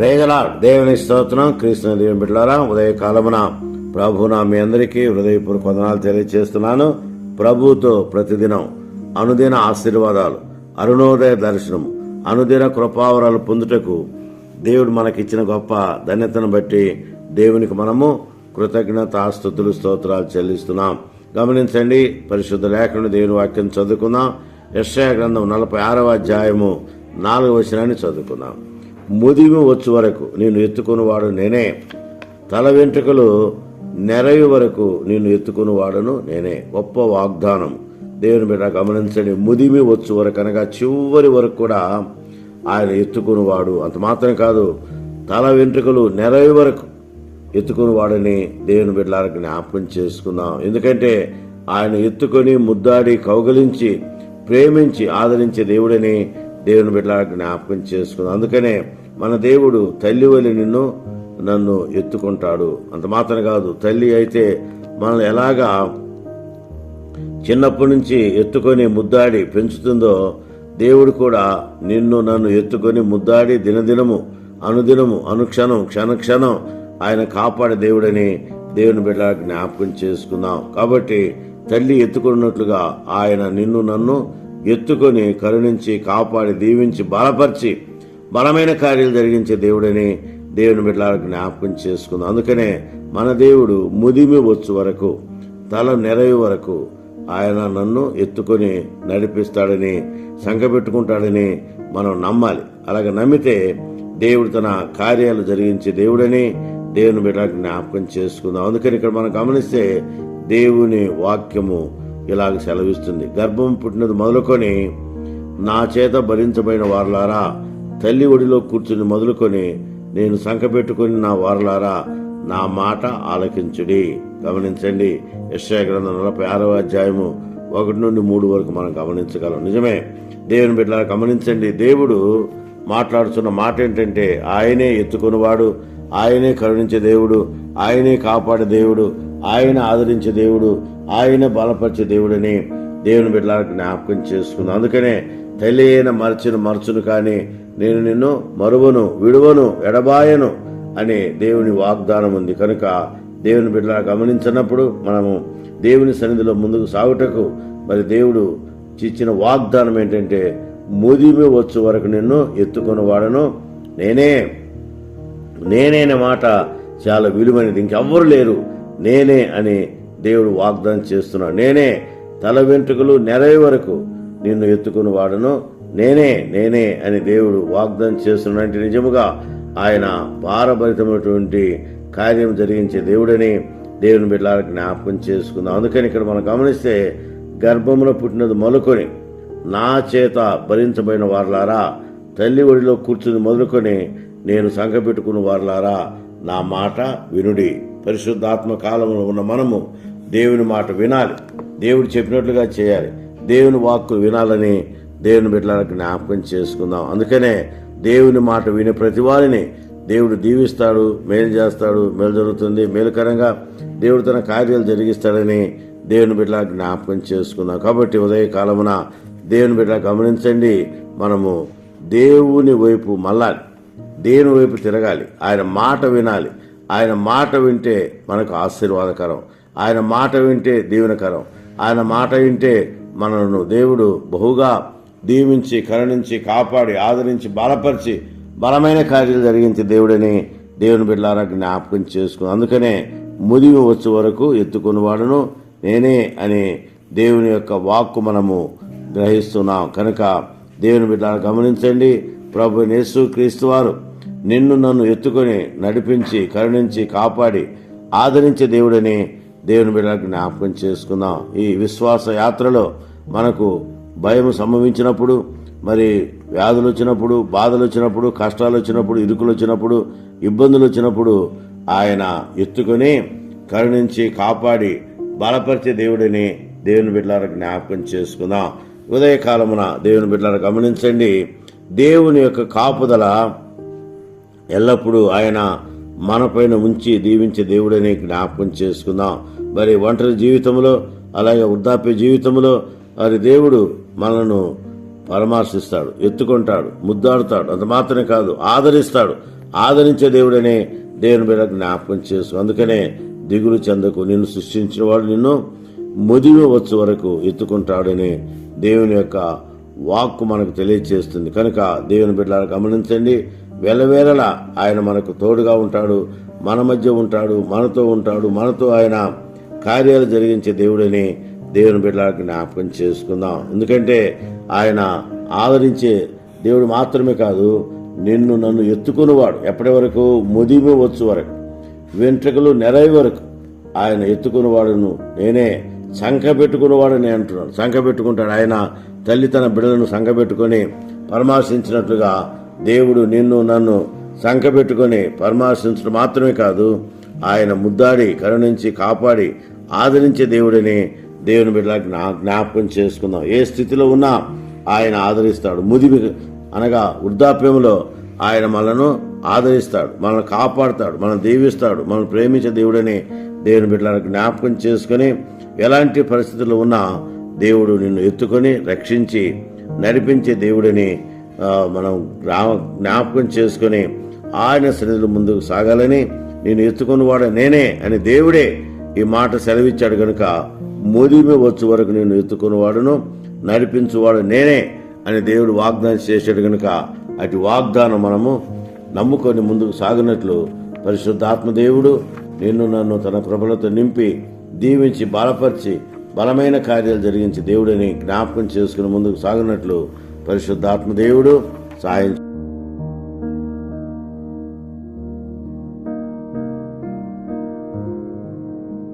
ప్రేజలా దేవుని స్తోత్రం కృష్ణ దేవుని బిడ్డలారా ఉదయ కాలమున ప్రభున మీ అందరికీ హృదయపూర్వక వందనాలు తెలియజేస్తున్నాను ప్రభుతో ప్రతిదినం అనుదిన ఆశీర్వాదాలు అరుణోదయ దర్శనం అనుదిన కృపావరాలు పొందుటకు దేవుడు మనకిచ్చిన గొప్ప ధన్యతను బట్టి దేవునికి మనము కృతజ్ఞత ఆస్తుతులు స్తోత్రాలు చెల్లిస్తున్నాం. గమనించండి పరిశుద్ధ లేఖను దేవుని వాక్యం చదువుకుందాం. యశ్యా గ్రంథం నలభై ఆరవ అధ్యాయము నాలుగు వచనాన్ని చదువుకుందాం. ముదిమి వచ్చు వరకు నేను ఎత్తుకునివాడు నేనే. తల వెంట్రుకలు నెరవి వరకు నేను ఎత్తుకునివాడును నేనే. గొప్ప వాగ్దానం. దేవుని బిడ్డ గమనించండి ముదిమి వచ్చు వరకు అనగా చివరి వరకు కూడా ఆయన ఎత్తుకునివాడు. అంత మాత్రం కాదు తల వెంట్రుకలు నెరవి వరకు ఎత్తుకుని వాడని దేవుని బిడ్డలకు జ్ఞాపకం చేసుకుందాం. ఎందుకంటే ఆయన ఎత్తుకొని ముద్దాడి కౌగలించి ప్రేమించి ఆదరించే దేవుడని దేవుని బిడ్డలకు జ్ఞాపకం చేసుకున్నాం అందుకనే మన దేవుడు తల్లి వలి నిన్ను నన్ను ఎత్తుకుంటాడు. అంత మాత్రం కాదు తల్లి అయితే మనల్ని ఎలాగా చిన్నప్పటి నుంచి ఎత్తుకొని ముద్దాడి పెంచుతుందో దేవుడు కూడా నిన్ను నన్ను ఎత్తుకొని ముద్దాడి దినదినము అనుదినము అనుక్షణం క్షణక్షణం ఆయన కాపాడే దేవుడని దేవుని బిడ్డ జ్ఞాపకం చేసుకుందాం కాబట్టి తల్లి ఎత్తుకున్నట్లుగా ఆయన నిన్ను నన్ను ఎత్తుకొని కరుణించి కాపాడి దీవించి బలపరిచి బలమైన కార్యాలు జరిగించే దేవుడని దేవుని బిడ్డలకు జ్ఞాపకం చేసుకుందాం. అందుకనే మన దేవుడు ముదిమి వచ్చు వరకు తల నెరవి వరకు ఆయన నన్ను ఎత్తుకొని నడిపిస్తాడని సంఘపెట్టుకుంటాడని మనం నమ్మాలి. అలాగే నమ్మితే దేవుడు తన కార్యాలు జరిగించే దేవుడని దేవుని బిడ్డలకు జ్ఞాపకం చేసుకుందాం. అందుకని ఇక్కడ మనం గమనిస్తే దేవుని వాక్యము ఇలాగ సెలవిస్తుంది. గర్భం పుట్టినది మొదలుకొని నా చేత భరించబడిన వారులారా తల్లి ఒడిలో కూర్చుని మొదలుకొని నేను సంకపెట్టుకుని నా వారలారా నా మాట ఆలకించుడి. గమనించండి యశ్యా గ్రంథం నలభై ఆరవ అధ్యాయము ఒకటి నుండి మూడు వరకు మనం గమనించగలం. నిజమే దేవుని బిడ్డలా గమనించండి దేవుడు మాట్లాడుతున్న మాట ఏంటంటే ఆయనే ఎత్తుకునివాడు ఆయనే కరుణించే దేవుడు ఆయనే కాపాడే దేవుడు ఆయన ఆదరించే దేవుడు ఆయన బలపరిచే దేవుడని దేవుని బిడ్డలకు జ్ఞాపకం చేసుకుంది. అందుకనే తల్లి అయిన మరచిన మరచును కానీ నేను నిన్ను మరువను విడువను ఎడబాయను అనే దేవుని వాగ్దానం ఉంది. కనుక దేవుని బిడ్డలా గమనించినప్పుడు మనము దేవుని సన్నిధిలో ముందుకు సాగుటకు మరి దేవుడు ఇచ్చిన వాగ్దానం ఏంటంటే ముదిమి వచ్చు వరకు నిన్ను ఎత్తుకుని వాడను నేనే నేనే మాట చాలా విలువైనది. ఇంకెవ్వరు లేరు. నేనే అని దేవుడు వాగ్దానం చేస్తున్నాడు. నేనే తల వెంట్రుకలు నెరవే వరకు నిన్ను ఎత్తుకుని వాడను నేనే నేనే అని దేవుడు వాగ్దానం చేస్తున్నట్టు నిజముగా ఆయన భారభరితమైనటువంటి కార్యం జరిగించే దేవుడని దేవుని బిడ్డలకు జ్ఞాపకం చేసుకుందాం. అందుకని ఇక్కడ మనం గమనిస్తే గర్భంలో పుట్టినది మొదలుకొని నా చేత భరించబడిన వారులారా తల్లి ఒడిలో కూర్చుని మొదలుకొని నేను సంఘపెట్టుకున్న వారులారా నా మాట వినుడి. పరిశుద్ధాత్మ కాలంలో ఉన్న మనము దేవుని మాట వినాలి. దేవుడు చెప్పినట్లుగా చేయాలి. దేవుని వాక్కులు వినాలని దేవుని బిడ్డలకు జ్ఞాపకం చేసుకుందాం. అందుకనే దేవుని మాట వినే ప్రతి వారిని దేవుడు దీవిస్తాడు మేలు చేస్తాడు మేలు జరుగుతుంది మేలుకరంగా దేవుడు తన కార్యాలు జరిగిస్తాడని దేవుని బిడ్డ జ్ఞాపకం చేసుకుందాం. కాబట్టి ఉదయ కాలమున దేవుని బిడ్డ గమనించండి. మనము దేవుని వైపు మళ్ళాలి. దేవుని వైపు తిరగాలి. ఆయన మాట వినాలి. ఆయన మాట వింటే మనకు ఆశీర్వాదకరం. ఆయన మాట వింటే దీవెనకరం. ఆయన మాట వింటే మనను దేవుడు బహుగా దీవించి కరుణించి కాపాడి ఆదరించి బలపరిచి బలమైన కార్యాలు జరిగించే దేవుడని దేవుని బిడ్డలారా జ్ఞాపకం చేసుకుని అందుకనే ముదిమి వచ్చే వరకు ఎత్తుకుని వాడును నేనే అని దేవుని యొక్క వాక్కు మనము గ్రహిస్తున్నాం. కనుక దేవుని బిడ్డలను గమనించండి ప్రభు నేసు క్రీస్తు వారు నిన్ను నన్ను ఎత్తుకొని నడిపించి కరుణించి కాపాడి ఆదరించే దేవుడని దేవుని బిడ్డలకు జ్ఞాపకం చేసుకుందాం ఈ విశ్వాస యాత్రలో మనకు భయం సంభవించినప్పుడు మరి వ్యాధులు వచ్చినప్పుడు బాధలు వచ్చినప్పుడు కష్టాలు వచ్చినప్పుడు ఇరుకులు వచ్చినప్పుడు ఇబ్బందులు వచ్చినప్పుడు ఆయన ఎత్తుకొని కరుణించి కాపాడి బలపరిచే దేవుడిని దేవుని బిడ్డల జ్ఞాపకం చేసుకుందాం. ఉదయకాలమున దేవుని బిడ్డలను గమనించండి. దేవుని యొక్క కాపుదల ఎల్లప్పుడూ ఆయన మనపైన ఉంచి దీవించే దేవుడని జ్ఞాపకం చేసుకుందాం. మరి ఒంటరి జీవితంలో అలాగే వృద్ధాప్య జీవితంలో మరి దేవుడు మనను పరామర్శిస్తాడు ఎత్తుకుంటాడు ముద్దాడుతాడు. అంత మాత్రమే కాదు ఆదరిస్తాడు. ఆదరించే దేవుడనే దేవుని మీద జ్ఞాపకం చేసు అందుకనే దిగులు చెందకు నిన్ను సృష్టించిన వాడు నిన్ను ముదివి వచ్చు వరకు ఎత్తుకుంటాడని దేవుని యొక్క వాక్కు మనకు తెలియజేస్తుంది కనుక దేవుని బిడ్డలను గమనించండి వెలవేళలా ఆయన మనకు తోడుగా ఉంటాడు మన మధ్య ఉంటాడు మనతో ఉంటాడు మనతో ఆయన కార్యాలు జరిగించే దేవుడని దేవుని బిడ్డలకు జ్ఞాపకం చేసుకుందాం. ఎందుకంటే ఆయన ఆదరించే దేవుడు మాత్రమే కాదు నిన్ను నన్ను ఎత్తుకునేవాడు. ఎప్పటి వరకు? ముదిమి వచ్చు వరకు. వెంట్రుకలు నెరై వరకు. ఆయన ఎత్తుకునేవాడును. నేనే సంఖ పెట్టుకునేవాడని అంటున్నాను సంఖ పెట్టుకుంటాడు. ఆయన తల్లి తన బిడ్డలను సంఖ పెట్టుకొని పరామర్శించినట్లుగా దేవుడు నిన్ను నన్ను సంఖ పెట్టుకొని పరామర్శించడం మాత్రమే కాదు ఆయన ముద్దాడి కరుణించి కాపాడి ఆదరించే దేవుడిని దేవుని బిడ్డలకు నా జ్ఞాపకం చేసుకుందాం. ఏ స్థితిలో ఉన్నా ఆయన ఆదరిస్తాడు. ముదిమి అనగా వృద్ధాప్యంలో ఆయన మనను ఆదరిస్తాడు. మనల్ని కాపాడుతాడు. మనం దీవిస్తాడు. మనం ప్రేమించే దేవుడని దేవుని బిడ్డలకు జ్ఞాపకం చేసుకొని ఎలాంటి పరిస్థితుల్లో ఉన్నా దేవుడు నిన్ను ఎత్తుకొని రక్షించి నడిపించే దేవుడిని మనం జ్ఞాపకం చేసుకొని ఆయన సన్నిధిలో ముందుకు సాగాలని నేను ఎత్తుకున్నవాడు నేనే అని దేవుడే ఈ మాట సెలవిచ్చాడు కనుక ముదిమి వచ్చే వరకు నేను ఎత్తుకున్నవాడును నడిపించువాడు నేనే అని దేవుడు వాగ్దానం చేశాడు కనుక అటు వాగ్దానం మనము నమ్ముకొని ముందుకు సాగినట్లు పరిశుద్ధాత్మ దేవుడు నిన్ను నన్ను తన కృపలతో నింపి దీవించి బలపరిచి బలమైన కార్యాలు జరిగించి దేవుడిని జ్ఞాపకం చేసుకుని ముందుకు సాగినట్లు పరిశుద్ధాత్మ దేవుడు సాయం